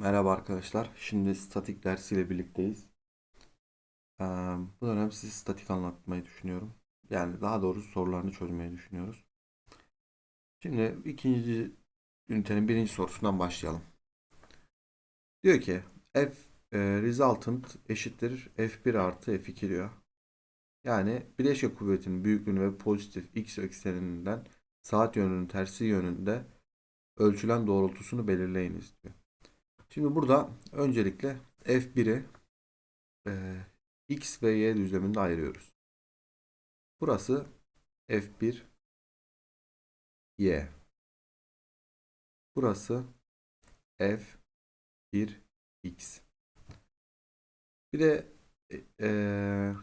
Merhaba arkadaşlar. Şimdi statik dersiyle birlikteyiz. Ee, bu dönem size statik anlatmayı düşünüyorum. Yani daha doğrusu sorularını çözmeyi düşünüyoruz. Şimdi ikinci ünitenin birinci sorusundan başlayalım. Diyor ki F e, resultant eşittir F1 artı F2 diyor. Yani bileşke kuvvetinin büyüklüğünü ve pozitif x ekseninden saat yönünün tersi yönünde ölçülen doğrultusunu belirleyiniz diyor. Şimdi burada öncelikle F1'i e, X ve Y düzleminde ayırıyoruz. Burası F1 Y. Burası F1 X. Bir de e,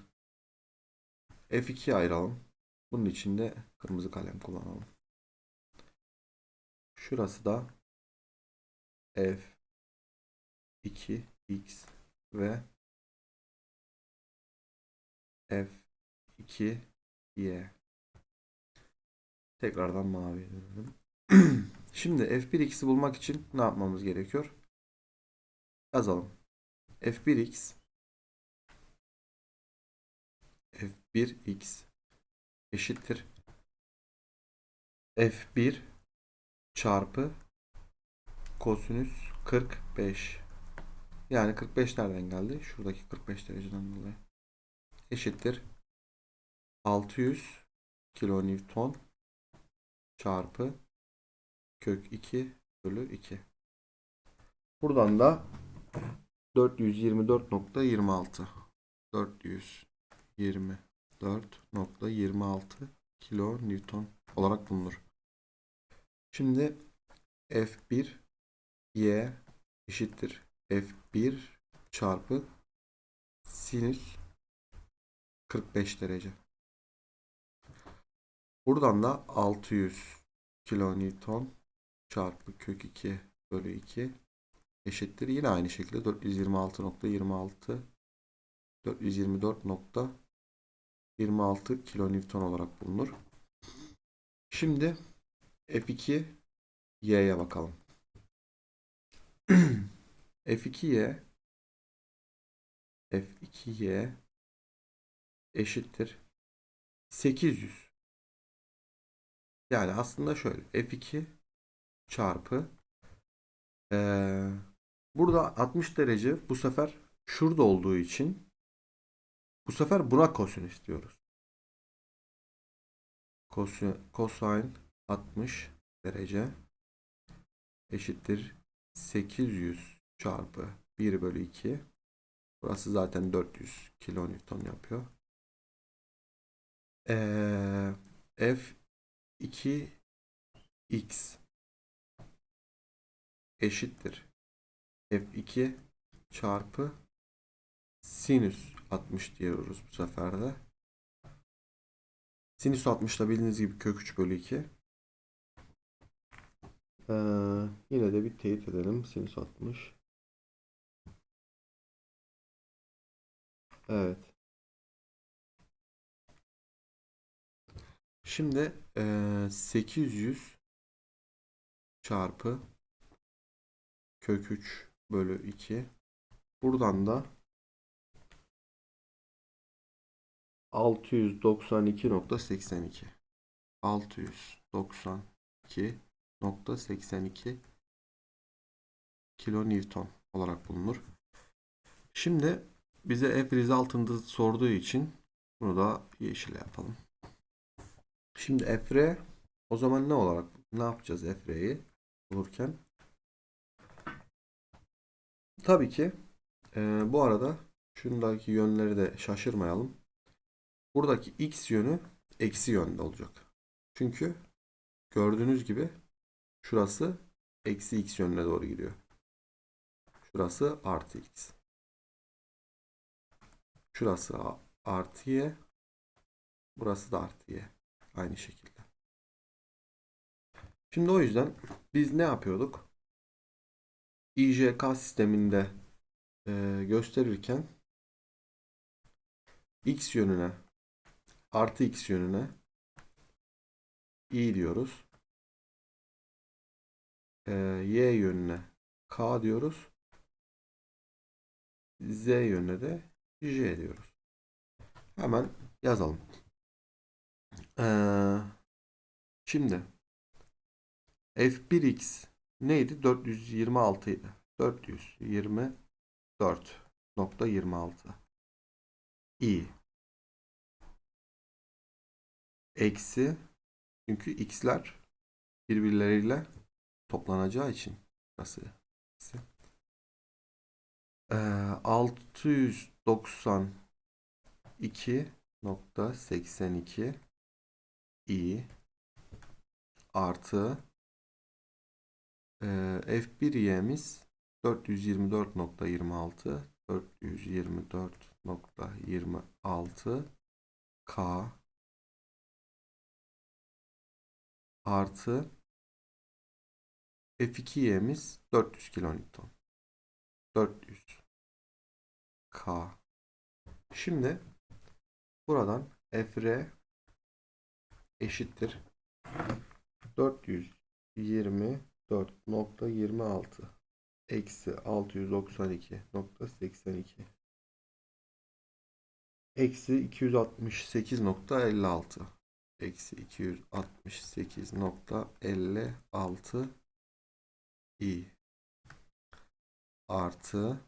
F2'ye ayıralım. Bunun için de kırmızı kalem kullanalım. Şurası da F 2x ve f2y. Tekrardan maviye dönelim. Şimdi f1x'i bulmak için ne yapmamız gerekiyor? Yazalım. f1x f1x eşittir f1 çarpı kosinüs 45 yani 45 nereden geldi? Şuradaki 45 dereceden dolayı. Eşittir. 600 kilonewton çarpı kök 2 bölü 2. Buradan da 424.26 424.26 kilo Newton olarak bulunur. Şimdi F1 Y eşittir F1 çarpı sinüs 45 derece. Buradan da 600 kilonewton çarpı kök 2 bölü 2 eşittir. Yine aynı şekilde 426.26 424.26 kilonewton olarak bulunur. Şimdi F2 Y'ye bakalım. F2y F2y eşittir 800. Yani aslında şöyle F2 çarpı ee, burada 60 derece bu sefer şurada olduğu için bu sefer buna kosinüs diyoruz. Cosine 60 derece eşittir 800 çarpı 1 bölü 2. Burası zaten 400 kilonewton yapıyor. Ee, F2 X eşittir. F2 çarpı sinüs 60 diyoruz bu sefer de. Sinüs 60 da bildiğiniz gibi kök 3 bölü 2. Ee, yine de bir teyit edelim. Sinüs 60. Evet. Şimdi e, 800 çarpı kök 3 bölü 2. Buradan da 692.82 692.82 kilo Newton olarak bulunur. Şimdi bize F resultant'ı sorduğu için bunu da yeşil yapalım. Şimdi Fr o zaman ne olarak ne yapacağız Fr'yi bulurken? Tabii ki e, bu arada şundaki yönleri de şaşırmayalım. Buradaki x yönü eksi yönde olacak. Çünkü gördüğünüz gibi şurası eksi x yönüne doğru gidiyor. Şurası artı x. Şurası artı y. Burası da artı y. Aynı şekilde. Şimdi o yüzden biz ne yapıyorduk? İJK sisteminde e, gösterirken x yönüne artı x yönüne i diyoruz. E, y yönüne k diyoruz. Z yönüne de J diyoruz. Hemen yazalım. Ee, şimdi F1x neydi? 426 idi. 424.26 i eksi çünkü x'ler birbirleriyle toplanacağı için nasıl? Ee, 600 92.82 i artı e, F1y'miz 424.26 424.26 K artı F2y'miz 400 kilonewton. 400 K şimdi buradan FR eşittir. 424.26 eksi 692.82 eksi 268.56 eksi 268.56 i artı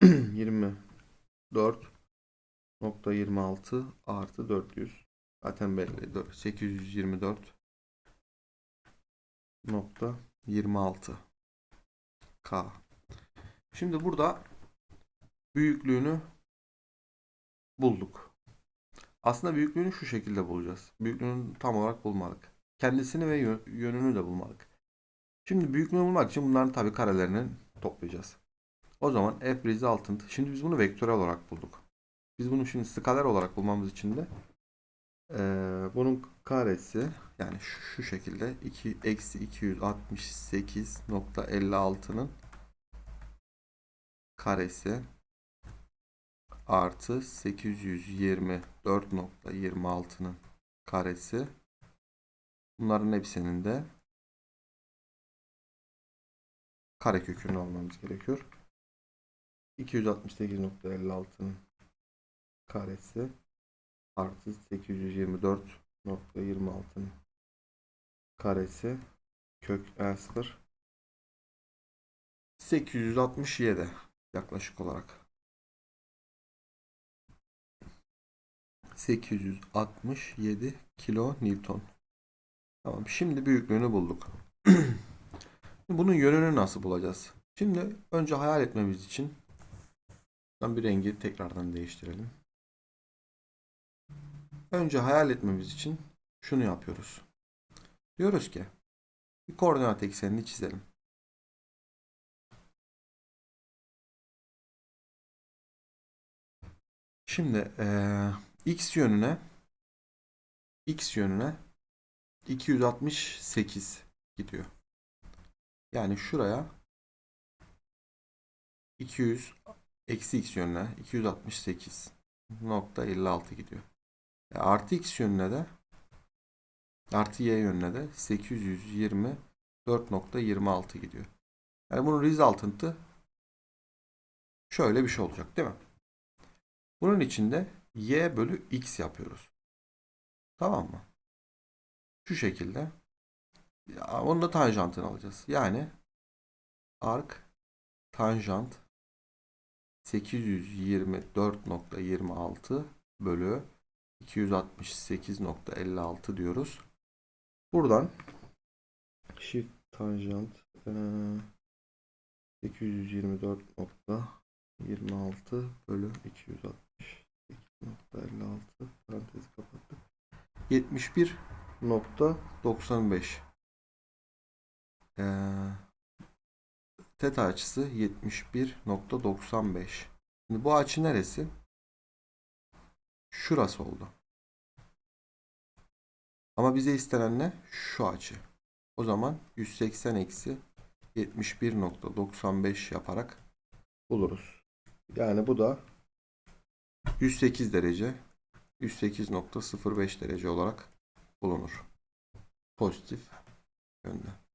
424.26 artı 400 zaten belli 824 nokta 26 K. Şimdi burada büyüklüğünü bulduk. Aslında büyüklüğünü şu şekilde bulacağız. Büyüklüğünü tam olarak bulmadık. Kendisini ve yö- yönünü de bulmadık. Şimdi büyüklüğünü bulmak için bunların tabii karelerini toplayacağız. O zaman f resultant. Şimdi biz bunu vektörel olarak bulduk. Biz bunu şimdi skaler olarak bulmamız için de eee, bunun karesi yani şu, şu şekilde 2 eksi 268.56'nın karesi artı 824.26'nın karesi bunların hepsinin de karekökünü almamız gerekiyor. 268.56'nın karesi artı 824.26'nın karesi kök E0 867 yaklaşık olarak 867 kilo Newton. Tamam. Şimdi büyüklüğünü bulduk. Bunun yönünü nasıl bulacağız? Şimdi önce hayal etmemiz için ben bir rengi tekrardan değiştirelim. Önce hayal etmemiz için şunu yapıyoruz. Diyoruz ki bir koordinat eksenini çizelim. Şimdi eee, x yönüne x yönüne 268 gidiyor. Yani şuraya 200 eksi x yönüne 268.56 gidiyor. E, artı x yönüne de artı y yönüne de 824.26 gidiyor. Yani bunun resultant'ı şöyle bir şey olacak değil mi? Bunun içinde y bölü x yapıyoruz. Tamam mı? Şu şekilde. Ya, onun da tanjantını alacağız. Yani arc tanjant 824.26 bölü 268.56 diyoruz. Buradan shift tanjant eee, 824.26 bölü 268.56 parantezi kapattık. 71.95 Teta açısı 71.95. Şimdi bu açı neresi? Şurası oldu. Ama bize istenen ne? Şu açı. O zaman 180 eksi 71.95 yaparak buluruz. Yani bu da 108 derece 108.05 derece olarak bulunur. Pozitif yönde.